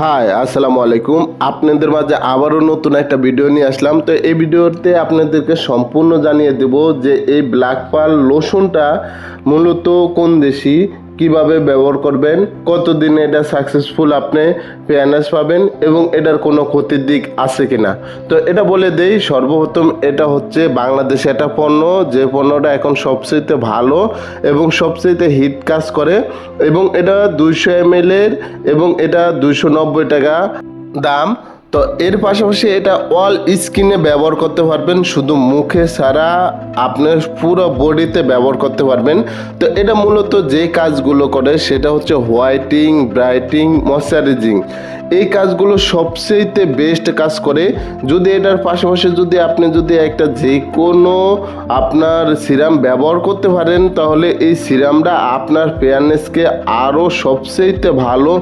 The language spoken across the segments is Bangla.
হাই আসসালামু আলাইকুম। আপনাদের মাঝে আবারও নতুন একটা ভিডিও নিয়ে আসলাম। তো এই ভিডিওতে আপনাদেরকে সম্পূর্ণ জানিয়ে দেব যে এই ব্ল্যাক পাল লোশনটা মূলত কোন দেশি কীভাবে ব্যবহার করবেন, কতদিনে এটা সাকসেসফুল আপনি ফেয়ারনেস পাবেন এবং এটার কোনো ক্ষতির দিক আছে কিনা। তো এটা বলে দেই, সর্বপ্রথম এটা হচ্ছে বাংলাদেশে একটা পণ্য, যে পণ্যটা এখন সবচেয়ে ভালো এবং সবচেয়ে হিট কাজ করে এবং এটা দুইশো এম এবং এটা দুইশো নব্বই টাকা দাম। তো এর পাশাপাশি এটা অল স্কিনে ব্যবহার করতে পারবেন, শুধু মুখে ছাড়া আপনার পুরো বডিতে ব্যবহার করতে পারবেন। তো এটা মূলত যে কাজগুলো করে, সেটা হচ্ছে হোয়াইটিং ব্রাইটিং ময়শ্চারাইজিং এই কাজগুলো সবচেয়েতে বেস্ট কাজ করে। যদি এটার পাশাপাশি যদি আপনি যদি একটা যে কোনো আপনার সিরাম ব্যবহার করতে পারেন, তাহলে এই সিরামটা আপনার ফেয়ারনেসকে আরও সবচেয়েতে ভালো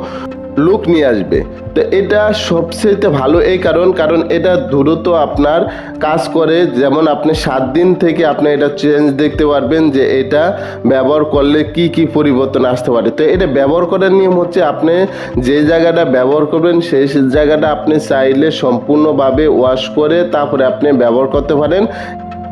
লুক নিয়ে আসবে। তো এটা সবচেয়ে ভালো এই কারণ কারণ এটা দ্রুত আপনার কাজ করে। যেমন আপনি সাত দিন থেকে আপনি এটা চেঞ্জ দেখতে পারবেন যে এটা ব্যবহার করলে কি কি পরিবর্তন আসতে পারে। তো এটা ব্যবহার করার নিয়ম হচ্ছে আপনি যে জায়গাটা ব্যবহার করবেন, সেই জায়গাটা আপনি চাইলে সম্পূর্ণভাবে ওয়াশ করে তারপরে আপনি ব্যবহার করতে পারেন।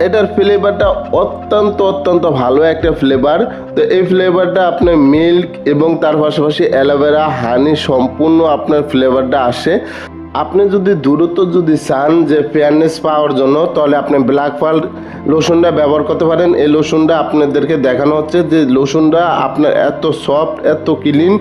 এটার ফ্লেভারটা অত্যন্ত অত্যন্ত ভালো একটা ফ্লেভার তো এই ফ্লেভারটা আপনার মিল্ক এবং তার পাশাপাশি অ্যালোভেরা হানি সম্পূর্ণ আপনার ফ্লেভারটা আসে। আপনি যদি দূরত্ব যদি চান যে ফেয়ারনেস পাওয়ার জন্য, তাহলে আপনি ব্ল্যাক পাল লোশনটা ব্যবহার করতে পারেন। এই লোশনটা আপনাদেরকে দেখানো হচ্ছে যে লোশনটা আপনার এত সফট এত ক্লিন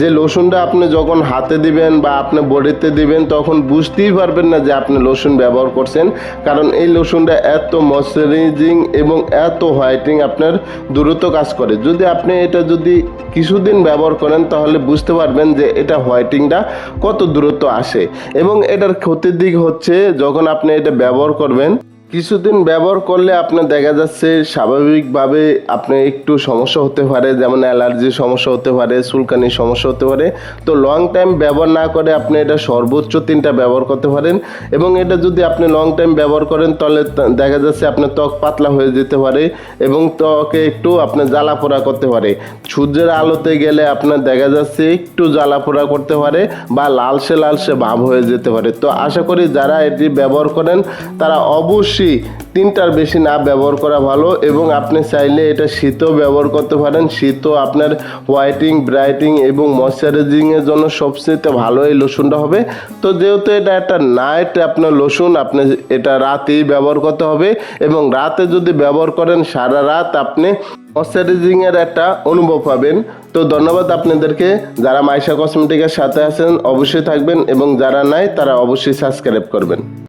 যে লোশনটা আপনি যখন হাতে দিবেন বা আপনি বডিতে দিবেন, তখন বুঝতেই পারবেন না যে আপনি লোশন ব্যবহার করছেন। কারণ এই লোশনটা এত ময়শ্চারাইজিং এবং এত হোয়াইটিং আপনার দ্রুত কাজ করে। যদি আপনি এটা যদি কিছুদিন ব্যবহার করেন, তাহলে বুঝতে পারবেন যে এটা হোয়াইটিংটা কত দূরত্ব আসে। এবং এটার ক্ষতির দিক হচ্ছে যখন আপনি এটা ব্যবহার করবেন কিছুদিন ব্যবহার করলে আপনার দেখা যাচ্ছে স্বাভাবিকভাবে আপনি একটু সমস্যা হতে পারে, যেমন অ্যালার্জির সমস্যা হতে পারে, চুলকানির সমস্যা হতে পারে। তো লং টাইম ব্যবহার না করে আপনি এটা সর্বোচ্চ তিনটা ব্যবহার করতে পারেন এবং এটা যদি আপনি লং টাইম ব্যবহার করেন, তাহলে দেখা যাচ্ছে আপনার ত্বক পাতলা হয়ে যেতে পারে এবং ত্বকে একটু আপনার জ্বালা পোড়া করতে পারে। সূর্যের আলোতে গেলে আপনার দেখা যাচ্ছে একটু জ্বালা পোড়া করতে পারে বা লালসে লালসে ভাব হয়ে যেতে পারে। তো আশা করি যারা এটি ব্যবহার করেন, তারা অবশ্যই তিনটার বেশি না ব্যবহার করা ভালো এবং আপনি চাইলে এটা শীতও ব্যবহার করতে পারেন। শীতও আপনার হোয়াইটিং, ব্রাইটিং এবং ময়শ্চারাইজিংয়ের জন্য সবচেয়ে ভালো এই লোশনটা হবে। তো যেহেতু এটা একটা নাইট, আপনার লোশন, আপনি এটা রাতেই ব্যবহার করতে হবে এবং রাতে যদি ব্যবহার করেন, সারা রাত আপনি ময়শ্চারাইজিং এর একটা অনুভব পাবেন। তো ধন্যবাদ আপনাদেরকে। যারা মাইশা কসমেটিকের সাথে আছেন, অবশ্যই থাকবেন এবং যারা নাই, তারা অবশ্যই সাবস্ক্রাইব করবেন।